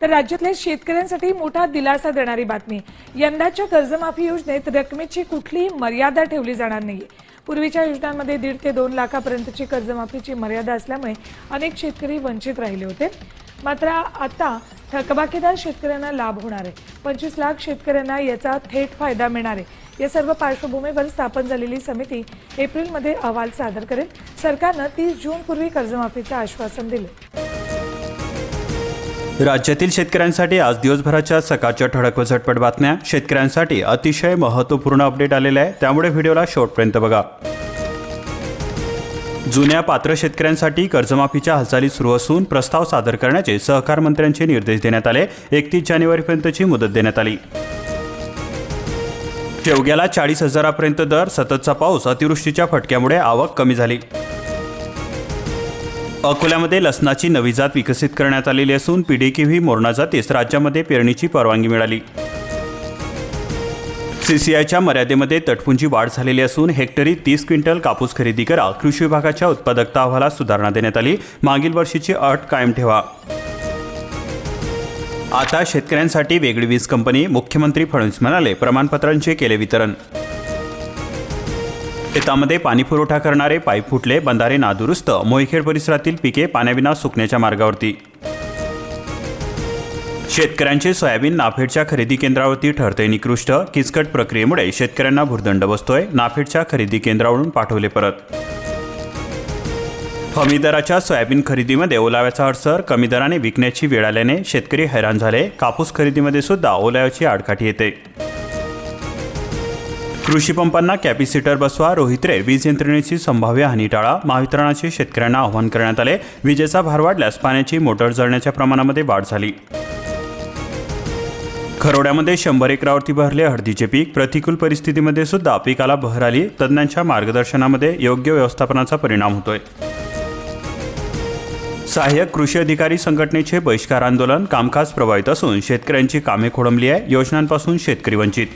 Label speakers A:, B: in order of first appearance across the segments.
A: तर राज्यातल्या शेतकऱ्यांसाठी मोठा दिलासा देणारी बातमी. यंदाच्या कर्जमाफी योजनेत रकमेची कुठलीही मर्यादा ठेवली जाणार नाही पूर्वीच्या योजनांमध्ये दीड ते दोन लाखापर्यंतची कर्जमाफीची मर्यादा असल्यामुळे अनेक शेतकरी वंचित राहिले होते. मात्र आता थकबाकीदार शेतकऱ्यांना लाभ होणार आहे. पंचवीस लाख शेतकऱ्यांना याचा थेट फायदा मिळणार आहे. या सर्व पार्श्वभूमीवर स्थापन झालेली समिती एप्रिलमध्ये अहवाल सादर करेल. सरकारनं तीस जूनपूर्वी कर्जमाफीचं आश्वासन दिलं.
B: राज्यातील शेतकऱ्यांसाठी आज दिवसभराच्या सकाळच्या ठळक व झटपट बातम्या. शेतकऱ्यांसाठी अतिशय महत्त्वपूर्ण अपडेट आलेला आहे. त्यामुळे व्हिडिओला शेवटपर्यंत बघा. जुन्या पात्र शेतकऱ्यांसाठी कर्जमाफीच्या हालचाली सुरू असून प्रस्ताव सादर करण्याचे सहकार मंत्र्यांचे निर्देश देण्यात आले. एकतीस जानेवारीपर्यंतची मुदत देण्यात आली. शेवग्याला चाळीस हजारापर्यंत दर सततचा पाऊस अतिवृष्टीच्या फटक्यामुळे आवक कमी झाली. अकोल्यामध्ये लसणाची नवी जात विकसित करण्यात आलेली असून पीडीकेव्ही मोरणा जातीस राज्यामध्ये पेरणीची परवानगी मिळाली. सीसीआयच्या मर्यादेमध्ये तटपुंजी वाढ झालेली असून हेक्टरी तीस क्विंटल कापूस खरेदी करा कृषी विभागाच्या उत्पादकता अहवालात सुधारणा देण्यात आली. मागील वर्षीची अट कायम ठेवा. आता शेतकऱ्यांसाठी वेगळी वीज कंपनी मुख्यमंत्री फडणवीस म्हणाले प्रमाणपत्रांचे केले वितरण. शेतामध्ये पाणी पुरवठा करणारे पाईप फुटले बंधारे नादुरुस्त मोहिखेड परिसरातील पिके पाण्याविना सुकण्याच्या मार्गावरती. शेतकऱ्यांचे सोयाबीन नाफेडच्या खरेदी केंद्रावरती ठरते निकृष्ट. किचकट प्रक्रियेमुळे शेतकऱ्यांना भुर्दंड बसतोय नाफेडच्या खरेदी केंद्रावरून पाठवले परत. हमी दराच्या सोयाबीन खरेदीमध्ये ओलाव्याचा अडसर कमी दराने विकण्याची वेळ आल्याने शेतकरी हैराण झाले. कापूस खरेदीमध्ये सुद्धा ओलाव्याची आडकाठी येते. कृषीपंपांना कॅपॅसिटर बसवा रोहित्रे वीज यंत्रणेची संभाव्य हानी टाळा महावितरणाचे शेतकऱ्यांना आवाहन करण्यात आले. विजेचा भार वाढल्यास पाण्याची मोटर जळण्याच्या प्रमाणामध्ये वाढ झाली. खरोड्यामध्ये शंभर एकरावरती भरले हळदीचे पीक. प्रतिकूल परिस्थितीमध्ये सुद्धा पिकाला बहर आली. तज्ज्ञांच्या मार्गदर्शनामध्ये योग्य व्यवस्थापनाचा परिणाम होतोय. सहाय्यक कृषी अधिकारी संघटनेचे बहिष्कार आंदोलन कामकाज प्रभावित असून शेतकऱ्यांची कामे खोळंबली आहे. योजनांपासून शेतकरी वंचित.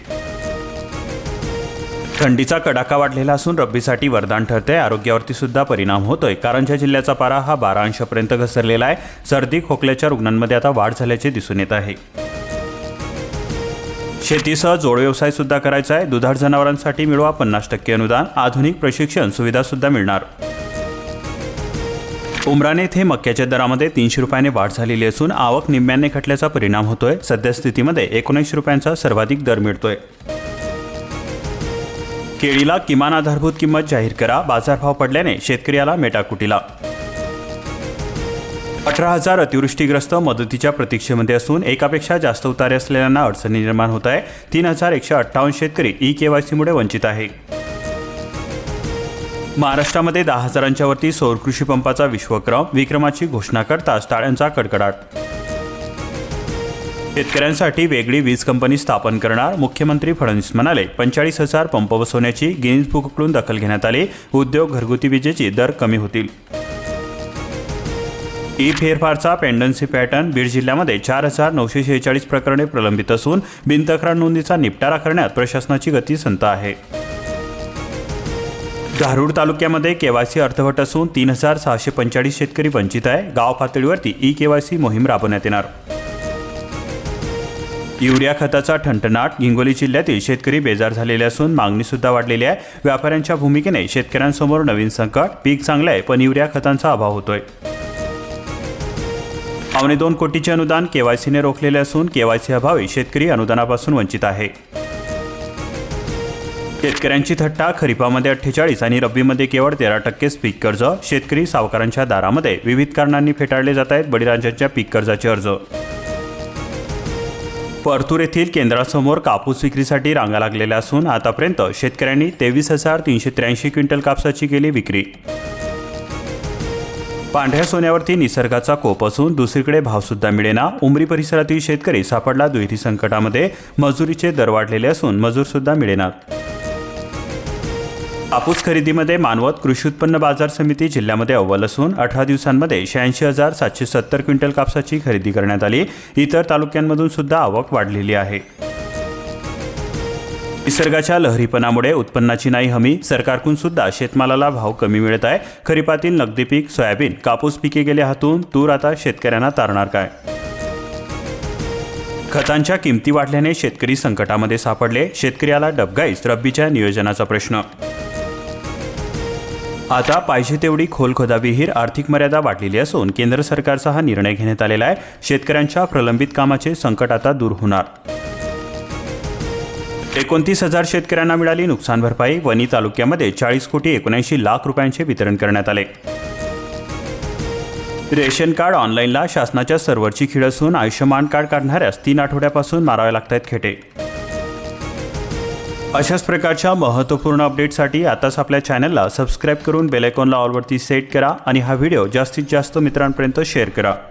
B: थंडीचा कडाका वाढलेला असून रब्बीसाठी वरदान ठरते आरोग्यावरती सुद्धा परिणाम होतोय. कारंजा जिल्ह्याचा पारा हा बारा अंशापर्यंत घसरलेला आहे. सर्दी खोकल्याच्या रुग्णांमध्ये आता वाढ झाल्याचे दिसून येत आहे. शेतीसह जोड व्यवसाय सुद्धा करायचा आहे. दुधाळ जनावरांसाठी मिळवा पन्नास टक्के अनुदान. आधुनिक प्रशिक्षण सुविधा सुद्धा मिळणार. उमराने येथे मक्याच्या दरामध्ये तीनशे रुपयाने वाढ झालेली असून आवक निम्म्याने खटल्याचा परिणाम होतोय. सद्यस्थितीमध्ये एकोणऐंशी रुपयांचा सर्वाधिक दर मिळतोय. केळीला किमान आधारभूत किंमत जाहीर करा. बाजारभाव पडल्याने शेतकऱ्याला मेटाकुटीला. अठरा हजार अतिवृष्टीग्रस्त मदतीच्या प्रतीक्षेमध्ये असून एकापेक्षा जास्त उतारे असलेल्यांना अडचणी निर्माण होत आहे तीन हजार एकशे अठ्ठावन्न शेतकरी ई केवायसीमुळे वंचित आहे. महाराष्ट्रामध्ये दहा हजारांच्या वरती सौर कृषी पंपाचा विश्वक्रम विक्रमाची घोषणा करताच टाळ्यांचा कडकडाट शेतकऱ्यांसाठी वेगळी वीज कंपनी स्थापन करणार मुख्यमंत्री फडणवीस म्हणाले. पंचेचाळीस हजार पंप बसवण्याची गिनीज बुककडून दखल घेण्यात आली. उद्योग घरगुती विजेची दर कमी होतील. ई फेरफारचा पेंडन्सी पॅटर्न बीड जिल्ह्यामध्ये चार हजार नऊशे शेहेचाळीस प्रकरणे प्रलंबित असून बिनतक्रार नोंदीचा निपटारा करण्यात प्रशासनाची गती संत आहे. धारूर तालुक्यामध्ये केवायसी अर्थवट असून तीन हजार सहाशे पंचेचाळीस शेतकरी वंचित आहे. गाव पातळीवरती ई केवायसी मोहीम राबवण्यात येणार. युरिया खताचा ठणठणाट हिंगोली जिल्ह्यातील शेतकरी बेजार झालेले असून मागणी सुद्धा वाढलेली आहे. व्यापाऱ्यांच्या भूमिकेने शेतकऱ्यांसमोर नवीन संकट. पीक चांगलं आहे पण युरिया खतांचा अभाव होतोय. पावणे दोन कोटीचे अनुदान केवायसीने रोखलेले असून केवायसी अभावी शेतकरी अनुदानापासून वंचित आहे. शेतकऱ्यांची थट्टा खरीपामध्ये अठ्ठेचाळीस आणि रब्बीमध्ये केवळ तेरा टक्केच पीक कर्ज. शेतकरी सावकारांच्या दारामध्ये विविध कारणांनी फेटाळले जात आहेत बळीराजांच्या पीक कर्जाचे अर्ज. परतूर येथील केंद्रासमोर कापूस विक्रीसाठी रांगा लागलेल्या असून आतापर्यंत शेतकऱ्यांनी तेवीस हजार तीनशे त्र्याऐंशी क्विंटल कापसाची केली विक्री. पांढऱ्या सोन्यावरती निसर्गाचा कोप असून दुसरीकडे भावसुद्धा मिळेना. उमरी परिसरातील शेतकरी सापडला दुहेरी संकटामध्ये. मजुरीचे दर वाढलेले असून मजूरसुद्धा मिळेनात. कापूस खरेदीमध्ये मानवत कृषी उत्पन्न बाजार समिती जिल्ह्यामध्ये अव्वल असून अठरा दिवसांमध्ये शहाऐंशी हजार सातशे सत्तर क्विंटल कापसाची खरेदी करण्यात आली. इतर तालुक्यांमधून सुद्धा आवक वाढलेली आहे. निसर्गाच्या लहरीपणामुळे उत्पन्नाची नाही हमी. सरकारकडून सुद्धा शेतमालाला भाव कमी मिळत आहे. खरीपातील नगदी पीक सोयाबीन कापूस पिके गेले हातून तूर आता शेतकऱ्यांना तारणार काय? खतांच्या किमती वाढल्याने शेतकरी संकटामध्ये सापडले. शेतकऱ्याला डबगाईच रब्बीच्या नियोजनाचा प्रश्न आता पाहिजे तेवढी खोल खोदा विहीर आर्थिक मर्यादा वाढलेली असून केंद्र सरकारचा हा निर्णय घेण्यात आलेला आहे. शेतकऱ्यांच्या प्रलंबित कामाचे संकट आता दूर होणार. एकोणतीस हजार शेतकऱ्यांना मिळाली नुकसान भरपाई. वणी तालुक्यामध्ये चाळीस कोटी एकोणऐंशी लाख रुपयांचे वितरण करण्यात आले. रेशन कार्ड ऑनलाईनला शासनाच्या सर्व्हरची खीळ असून आयुष्यमान कार्ड काढणाऱ्यास तीन आठवड्यापासून मारावे लागत आहेत खेटे. अशाच प्रकारच्या महत्त्वपूर्ण अपडेटसाठी आताच आपल्या चॅनलला सबस्क्राईब करून बेलायकॉनला ऑलवरती सेट करा आणि हा व्हिडिओ जास्तीत जास्त मित्रांपर्यंत शेअर करा.